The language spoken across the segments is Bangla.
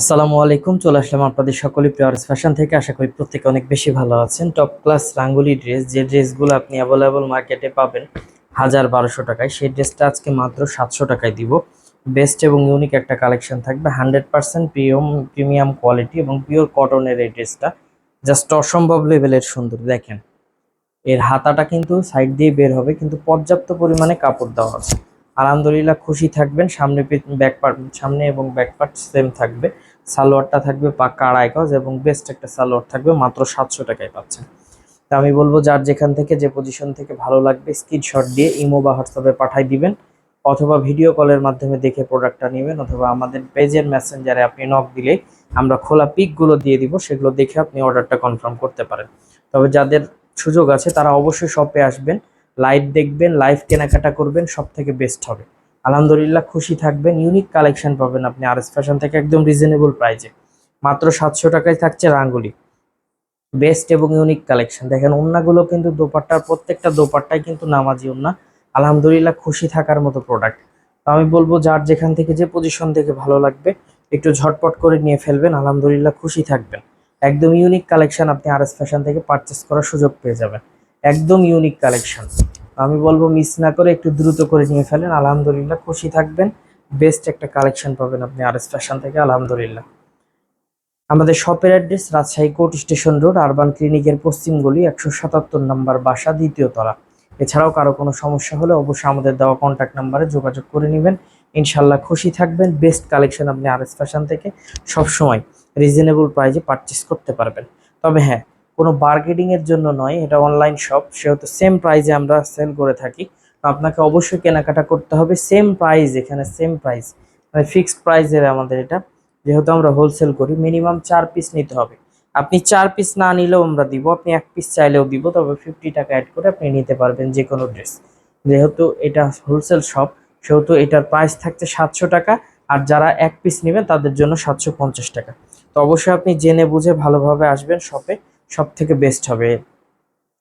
আসসালামু আলাইকুম, চলে আসলাম আপনাদের সকলে প্রিয়ার্স ফ্যাশন থেকে। আশা করি প্রত্যেকে অনেক বেশি ভালো আছেন। টপ ক্লাস রাঙ্গুলি ড্রেস যে ড্রেসগুলো আপনি অ্যাভেলেবল মার্কেটে পাবেন, হাজার বারোশো টাকায়। সেই ড্রেসটা আজকে মাত্র সাতশো টাকায় দিব। বেস্ট এবং ইউনিক একটা কালেকশন থাকবে hundred percent premium premium quality এবং পিওর কটনের এই ড্রেসটা জাস্ট অসম্ভব লেভেলের সুন্দর, দেখেন। এর হাতাটা কিন্তু সাইড দিয়ে বের হবে, কিন্তু পর্যাপ্ত পরিমাণে কাপড় দেওয়া আছে। আলহামদুলিল্লাহ খুশি থাকবেন, সামনে ব্যাক পার্ট সামনে এবং ব্যাক পার্ট সেম থাকবে। সালোয়ারটা থাকবে পাক্কা আড়াই গজ এবং বেস্ট একটা সালোয়ার থাকবে, মাত্র সাতশো টাকায় পাচ্ছেন। তা আমি বলব, যার যেখান থেকে, যে পজিশন থেকে ভালো লাগবে স্ক্রিনশট দিয়ে ইমো বা হোয়াটসঅ্যাপে পাঠাই দিবেন, অথবা ভিডিও কলের মাধ্যমে দেখে প্রোডাক্টটা নেবেন, অথবা আমাদের পেজের মেসেঞ্জারে আপনি নক দিলেই আমরা খোলা পিকগুলো দিয়ে দিব, সেগুলো দেখে আপনি অর্ডারটা কনফার্ম করতে পারেন। তবে যাদের সুযোগ আছে, তারা অবশ্যই শপে আসবেন। লাইভ দেখবেন লাইভ কেনাকাটা করবেন সব থেকে বেস্ট হবে। আলহামদুলিল্লাহ খুশি থাকবেন ইউনিক কালেকশন পাবেন আপনি। আর এস ফ্যাশন থেকে একদম রিজনেবল প্রাইজে মাত্র সাতশো টাকায় থাকছে রাঙ্গুলি। বেস্ট এবং ইউনিক কালেকশন দেখেন, ওন্নাগুলো কিন্তু দোপাট্টার, প্রত্যেকটা দোপাট্টাই কিন্তু নামাজি ওন্না। আলহামদুলিল্লাহ খুশি থাকার মতো প্রোডাক্ট তো আমি বলব, যার যেখান থেকে যে পজিশন থেকে ভালো লাগবে, একটু ঝটপট করে নিয়ে ফেলবেন। আলহামদুলিল্লাহ খুশি থাকবেন। একদম ইউনিক কালেকশন আপনি আর এস ফ্যাশন থেকে পারচেস করার সুযোগ পেয়ে যাবেন। একদম ইউনিক কালেকশন আমি বলব মিস না করে একটু দ্রুত করে নিয়ে ফেলেন। আলহামদুলিল্লাহ, খুশি থাকবেন। বেস্ট একটা কালেকশন পাবেন আপনি আর এস ফ্যাশন থেকে, আলহামদুলিল্লাহ। আমাদের শপের address Rajshahi court station road, urban ক্লিনিকের পশ্চিম গলি, একশো সাতাত্তর নম্বর বাসা, দ্বিতীয় তলা। এছাড়াও কারও কোনো সমস্যা হলে অবশ্যই আমাদের দেওয়া কন্ট্যাক্ট নাম্বারে যোগাযোগ করে নেবেন। ইনশাল্লাহ খুশি থাকবেন। বেস্ট কালেকশন আপনি আর এস ফ্যাশন থেকে সবসময় রিজনেবল প্রাইজে পারচেস করতে পারবেন। তবে হ্যাঁ কোনো বার্গেটিং এর জন্য নয়, এটা অনলাইন শপ সেহেতু সেম প্রাইজে আমরা সেল করে থাকি। আপনাকে অবশ্যই কেনাকাটা করতে হবে সেম প্রাইস এখানে সেম প্রাইস মানে ফিক্সড প্রাইসের আমাদের এটা। যেহেতু আমরা হোলসেল করি মিনিমাম চার পিস নিতে হবে। আপনি চার পিস না নিলেও আমরা দিব, আপনি এক পিস চাইলেও দিব, তবে ফিফটি টাকা অ্যাড করে আপনি নিতে পারবেন যে কোনো ড্রেস যেহেতু এটা হোলসেল শপ সেহেতু এটার প্রাইস থাকছে সাতশো টাকা, আর যারা এক পিস নেবেন তাদের জন্য সাতশো পঞ্চাশ টাকা। তো অবশ্যই আপনি জেনে বুঝে ভালোভাবে আসবেন শপে সব থেকে বেস্ট হবে।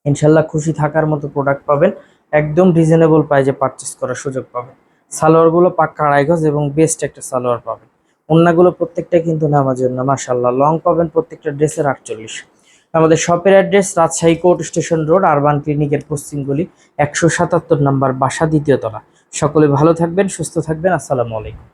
ইনশাল্লাহ খুশি থাকার মতো প্রোডাক্ট পাবেন, একদম রিজনেবল প্রাইজে পারচেস করার সুযোগ পাবেন। সালোয়ারগুলো পাক্কা আড়াই গজ এবং বেস্ট একটা সালোয়ার পাবেন। অন্যগুলো প্রত্যেকটা কিন্তু নামাজের না মাসাল্লাহ লং পাবেন প্রত্যেকটা ড্রেসের আটচল্লিশ। আমাদের শপের address Rajshahi court station road urban ক্লিনিকের পশ্চিমগুলি একশো সাতাত্তর নাম্বার বাসা, দ্বিতীয় তলা। সকলে ভালো থাকবেন, সুস্থ থাকবেন। আসসালামু আলাইকুম।